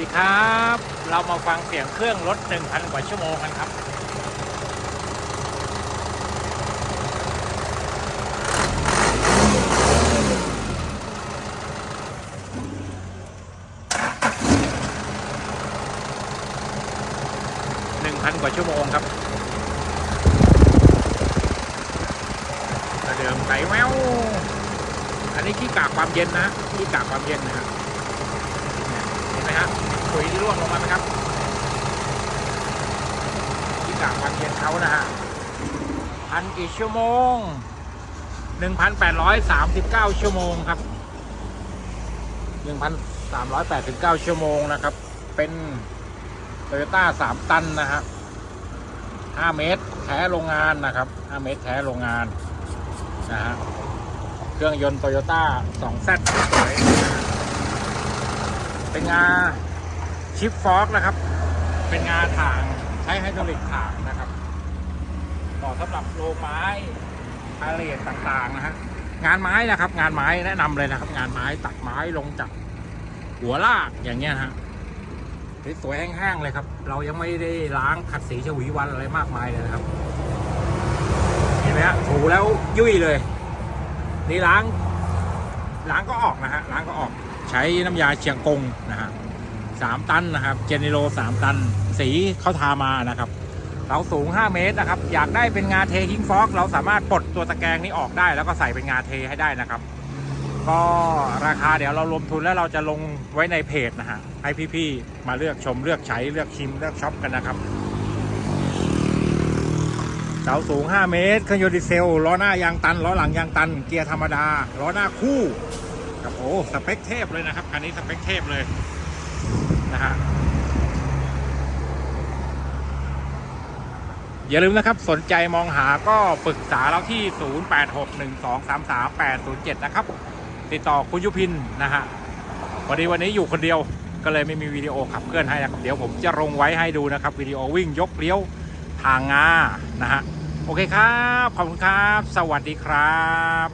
ดีครับ เรามาฟังเสียงเครื่องรถ 1,000 กว่าชั่วโมงกันครับ 1,000 กว่าชั่วโมงครับกระเดิมไก่แววอันนี้ขี้กากความเย็นนะขี้กากความเย็นนะฮะเนี่ยเห็น ไหมฮะปุ๋ยที่ร่วงลงมาไหมครับขี้กลากความเย็นเขานะฮะพันกี่ชั่วโมง1,839ชั่วโมงครับ1,389ชั่วโมงนะครับ เป็นโตโยต้า3ตันนะฮะ5เมตรแท้โรงงานนะครับ5เมตรแท้โรงงานนะฮะเครื่องยนต์โตโยต้า2 z สวยนะ เป็นงาชิปฟอกนะครับ เป็นงาถ่างใช้ไฮดรอลิกถ่างนะครับเหมาะสำหรับโลไม้พาเลทต่างๆนะฮะงานไม้นะครับ งานไม้แนะนำเลยนะครับ งานไม้ตัดไม้ลงจากหัวลากอย่างเงี้ยฮะสวยๆแห้งๆเลยครับ เรายังไม่ได้ล้างขัดสีฉวีวันอะไรมากมายเลยนะครับเห็นไหมฮะถูแล้วยุ่ยเลย นี่ล้าง ล้างก็ออกนะฮะล้างก็ออก ใช้น้ำยาเชียงกงนะฮะสามตันนะครับ เจนิโรสามตัน สีเขาทามานะครับเสาสูง 5 เมตรนะครับ อยากได้เป็นงาเทคิงฟอกเราสามารถปลดตัวตะแกรงนี้ออกได้ แล้วก็ใส่เป็นงาเทให้ได้นะครับ ก็ราคาเดี๋ยวเรารวมทุนแล้วเราจะลงไว้ในเพจนะฮะให้พี่ๆมาเลือกชมเลือกใช้เลือกชิมเลือกช็อปกันนะครับเสาสูง 5 เมตรเครื่องยนต์ดีเซลล้อหน้ายางตันล้อหลังยางตันเกียร์ธรรมดาล้อหน้าคู่ กับโอ้สเปคเทพเลยนะครับคันนี้สเปคเทพเลยนะฮะอย่าลืมนะครับสนใจมองหาก็ปรึกษาเราที่ 0861233807 นะครับ ติดต่อคุณยุพินนะฮะวันนี้วันนี้อยู่คนเดียวก็เลยไม่มีวิดีโอขับเคลื่อนให้นะครับ เดี๋ยวผมจะลงไว้ให้ดูนะครับวิดีโอวิ่งยกเลี้ยวทางงานะฮะโอเคครับ ขอบคุณครับ สวัสดีครับ